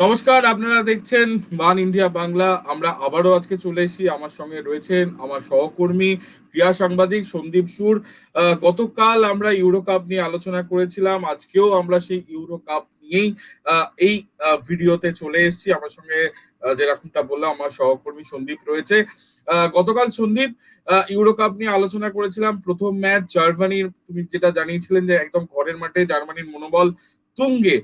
নমস্কার, আপনারা দেখছেন ওয়ান ইন্ডিয়া বাংলা। আমরা আবারও আজকে চলে এসেছি। আমার সঙ্গে রয়েছেন আমার সহকর্মী ক্রিয়া সাংবাদিক সন্দীপ সুর। গতকাল আমরা ইউরো কাপ নিয়ে আলোচনা করেছিলাম। আজকেও আমরা সেই ইউরো কাপ নিয়েই এই ভিডিওতে চলে এসেছি। আমার সঙ্গে যেরকমটা বললাম, আমার সহকর্মী সন্দীপ রয়েছে। গতকাল সন্দীপ ইউরো কাপ নিয়ে আলোচনা করেছিলাম। প্রথম ম্যাচ জার্মানির, তুমি যেটা জানিয়েছিলেন যে একদম ঘরের মাঠে জার্মানির মনোবল তুঙ্গে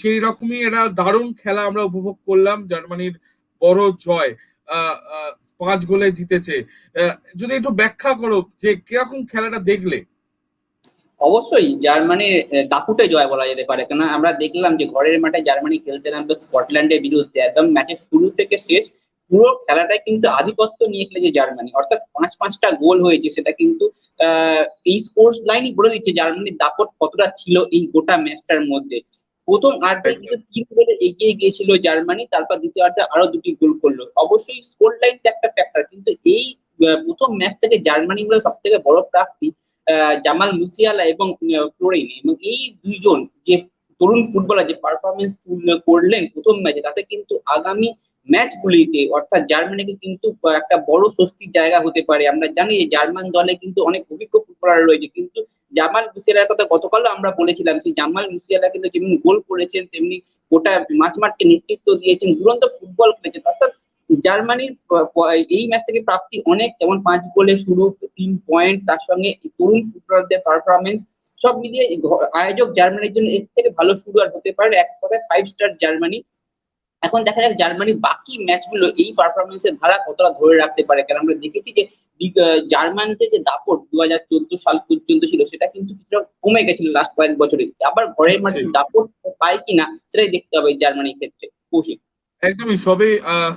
সেই রকমই একটা দারুণ খেলা আমরা উপভোগ করলাম, জার্মানির বড় জয় পাঁচ গোলে জিতেছে। যদি একটু ব্যাখ্যা করো যে কীরকম খেলাটা দেখলে? অবশ্যই, জার্মানির দাপুটে জয় বলা যেতে পারে। কেন আমরা দেখলাম যে ঘরের মাঠে জার্মানি খেলতে নামবে স্কটল্যান্ডের বিরুদ্ধে। একদম ম্যাচের শুরু থেকে শেষ পুরো খেলাটাই কিন্তু আধিপত্য নিয়ে খেলেছে জার্মানি। অর্থাৎ পাঁচ পাঁচটা গোল হয়েছে সেটা কিন্তু এই স্পোর্টস লাইনই বলে দিচ্ছে জার্মানির দাপট কতটা ছিল এই গোটা ম্যাচটার মধ্যে। প্রথম আর্ধে কিন্তু তিন গোলে এগিয়ে গিয়েছিল জার্মানি তারপর দ্বিতীয় আর্ধে আরও দুটি গোল করল। অবশ্যই স্কোর লাইন একটা ফ্যাক্টর কিন্তু এই প্রথম ম্যাচ থেকে জার্মানি গুলো সব থেকে বড় প্রাপ্তি আহ, জামাল মুসিয়ালা এবং ফ্লোরিন। এবং এই দুইজন যে তরুণ ফুটবলার যে পারফরমেন্স করলেন প্রথম ম্যাচে তাতে কিন্তু আগামী ম্যাচগুলিতে অর্থাৎ জার্মানিকে কিন্তু একটা বড় স্বস্তির জায়গা হতে পারে। আমরা জানি যে জার্মান দলে কিন্তু অনেক অভিজ্ঞ ফুটবলার রয়েছে, কিন্তু জামাল মুসিয়ালার কথা গতকালও আমরা বলেছিলাম যে জামাল মুসিয়ালা কিন্তু যেমনি গোল করেছেন, তেমনি গোটা মাঝ মাঠকে নেতৃত্ব দিয়েছেন, দুরন্ত ফুটবল খেলেছেন। অর্থাৎ জার্মানির এই ম্যাচ থেকে প্রাপ্তি অনেক, যেমন পাঁচ গোলে শুরু, তিন পয়েন্ট তার সঙ্গে তরুণ ফুটবলারদের পারফরমেন্স সব মিলিয়ে আয়োজক জার্মানির জন্য এর থেকে ভালো শুরু আর হতে পারে এক কথায় ফাইভ স্টার জার্মানি। এখন দেখা যাক জার্মানি বাকি ম্যাচগুলো এই পারফরমেন্সের ধারা কতটা ধরে রাখতে পারে। কারণ আমরা দেখেছি যে জার্মানিতে যে দাপট দু হাজার চোদ্দ সাল পর্যন্ত ছিল সেটা কিন্তু কিছুটা কমে গেছিল লাস্ট কয়েক বছরে। আবার ঘরের মাঠে দাপট পায় কিনা সেটাই দেখতে হবে জার্মানির ক্ষেত্রে। কৌশিক একদমই সবে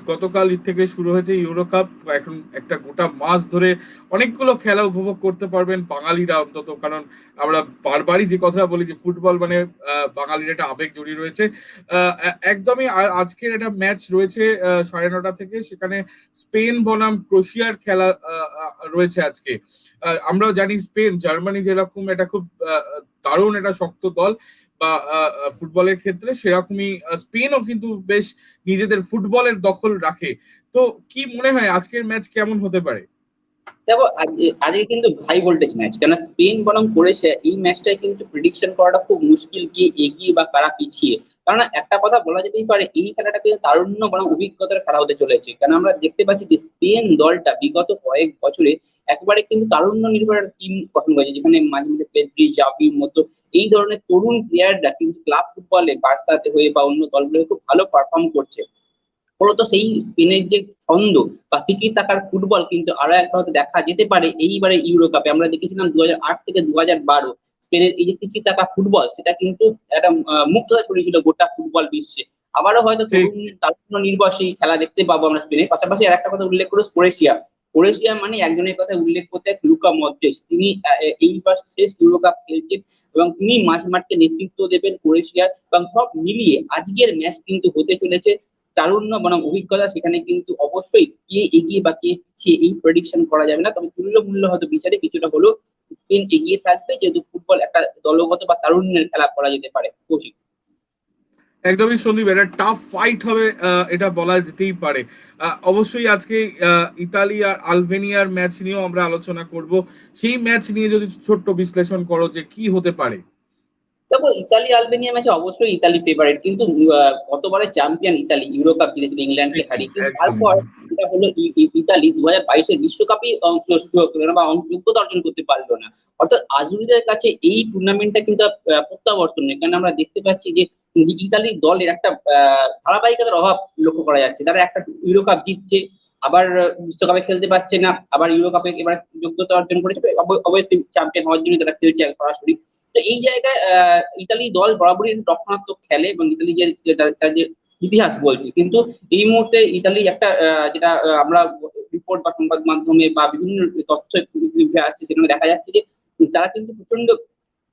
গতকাল থেকে শুরু হয়েছে ইউরো কাপ এখন একটা গোটা মাস ধরে অনেকগুলো খেলা উপভোগ করতে পারবেন বাঙালিরা অন্তত। কারণ আমরা বারবারই যে কথা বলি যে ফুটবল মানে বাঙালির একটা আবেগ জড়িয়ে রয়েছে। একদমই আজকের একটা ম্যাচ রয়েছে সাড়ে নটা থেকে। সেখানে স্পেন বনাম ক্রোশিয়ার খেলা রয়েছে আজকে। আমরা জানি স্পেন, জার্মানি যেরকম এটা খুব দারুণ একটা শক্ত দল বা ফুটবলের ক্ষেত্রে সেরকমই স্পেনও কিন্তু বেশ নিজেদের ফুটবলের দখল রাখে। তো কি মনে হয় আজকের ম্যাচ কেমন হতে পারে? দেখো, আজ- আজকে কিন্তু হাই ভোল্টেজ ম্যাচ কেন স্পেন বরং করেছে, এই ম্যাচটাই কিন্তু প্রিডিকশন করাটা খুব মুশকিল কে এগিয়ে বা কারা পিছিয়ে। কারণ একটা কথা বলা যেতেই পারে, এই খেলাটা কিন্তু তারুণ্য বরং অভিজ্ঞতার খেলা হতে চলেছে। কারণ আমরা দেখতে পাচ্ছি যে স্পেন দলটা বিগত কয়েক বছরে একবারে কিন্তু তারুণ্য নির্ভর টিম গঠন করেছে। যেখানে মাঝে মাঝে পেদ্রি জাভির মতো এই ধরনের তরুণ প্লেয়াররা কিন্তু ক্লাব ফুটবলে বার্সাতে হয়ে বা অন্য দলগুলো খুব ভালো পারফর্ম করছে। ফলত সেই স্পেনের যে ছন্দ বা টিকিট টাকার ফুটবল কিন্তু আরও একবার দেখা যেতে পারে। এইবারে ইউরো কাপে আমরা দেখেছিলাম দু হাজার আট থেকে দু স্পেনের এই যে টিকিট টাকা ফুটবল সেটা কিন্তু একটা মুগ্ধতা ছড়িয়েছিল গোটা ফুটবল বিশ্বে। আবারও হয়তো। তরুণ তারুণ্য নির্ভর সেই খেলা দেখতে পাবো আমরা স্পেনের। পাশাপাশি আর একটা কথা উল্লেখ করো ক্রোয়েশিয়া। ক্রোয়েশিয়া মানে একজনের কথা উল্লেখ করতে লুকা মদ্রেস তিনি এইবার শেষ ইউরো কাপ খেলছেন এবং তিনি মাঝ মাঠকে নেতৃত্ব দেবেন ক্রোয়েশিয়ার এবং সব মিলিয়ে আজকের ম্যাচ কিন্তু হতে চলেছে। তারুণ্য বনাম অভিজ্ঞতা সেখানে কিন্তু অবশ্যই কে এগিয়ে বা কে পিছিয়ে এই প্রেডিকশন করা যাবে না। তবে তুল্য মূল্য হয়তো বিচারে কিছুটা হলেও স্পেন এগিয়ে থাকবে, যেহেতু ফুটবল একটা দলগত বা তারুণ্যের খেলা করা যেতে পারে কৌশিক একদমই সন্দীপ, এটা টাফ ফাইট হবে এটা বলা যেতেই পারে। অবশ্যই আজকে ইতালি আর আলবেনিয়ার ম্যাচ নিয়েও আমরা আলোচনা করব। সেই ম্যাচ নিয়ে যদি ছোট্ট বিশ্লেষণ করো যে কি হতে পারে। দেখো ইতালি আলবেনিয়া ম্যাচে অবশ্যই ইতালি ফেভারিট কিন্তু আহ, গতবারের চ্যাম্পিয়ন ইতালি ইউরো কাপ জিতেছিল ইংল্যান্ডকে হারিয়ে। কিন্তু তারপর যেটা হলো ইতালি দু হাজার বাইশের বিশ্বকাপে সুযোগ পেল না বা যোগ্যতা অর্জন করতে পারল না। অর্থাৎ আজুরিদের কাছে এই টুর্নামেন্টটা কিন্তু প্রত্যাবর্তন নেই কারণ আমরা দেখতে পাচ্ছি যে ইতালির দলের একটা আহ, ধারাবাহিকতার অভাব লক্ষ্য করা যাচ্ছে। তারা একটা ইউরো কাপ জিতছে আবার বিশ্বকাপে খেলতে পারছে না আবার ইউরো কাপে এবার যোগ্যতা অর্জন করেছে অবশ্যই চ্যাম্পিয়ন হওয়ার জন্য তারা খেলছে সরাসরি তো এই জায়গায় ইতালি দল বরাবরই রক্ষণাত্মক খেলে এবং ইতালি যে যে ইতিহাস বলছে। কিন্তু এই মুহূর্তে ইতালি একটা যেটা আমরা রিপোর্ট বা সংবাদ মাধ্যমে বা বিভিন্ন তথ্য উঠে আসছে সেখানে দেখা যাচ্ছে যে, তারা কিন্তু প্রচণ্ড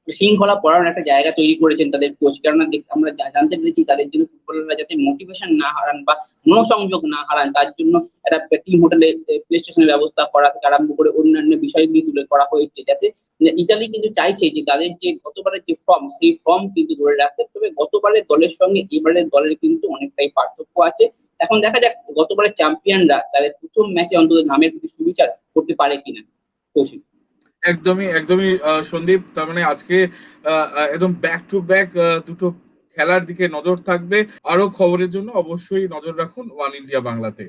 শৃঙ্খলা পড়ানোর একটা জায়গা তৈরি করেছেন তাদের কোচ কেননা আমরা জানতে পেরেছি তাদের জন্য ফুটবলাররা যাতে মোটিভেশন না হারান বা মনোসংযোগ না হারান, তার জন্য একটা টিম হোটেলে প্লে স্টেশনের ব্যবস্থা করা থেকে আরম্ভ করে অন্যান্য বিষয়গুলি তুলে করা হয়েছে যাতে ইতালি কিন্তু চাইছে যে তাদের যে গতবারের যে ফর্ম সেই ফর্ম কিন্তু ধরে রাখতে তবে গতবারের দলের সঙ্গে এবারের দলের কিন্তু অনেকটাই পার্থক্য আছে। এখন দেখা যাক গতবারের চ্যাম্পিয়নরা তাদের প্রথম ম্যাচে অন্তত নামের প্রতি সুবিচার করতে পারে কিনা। কৌশিক। একদমই একদমই সন্দীপ, তার মানে আজকে একদম ব্যাক টু ব্যাক দুটো খেলার দিকে নজর থাকবে। আরও খবরের জন্য অবশ্যই নজর রাখুন ওয়ান ইন্ডিয়া বাংলাতে।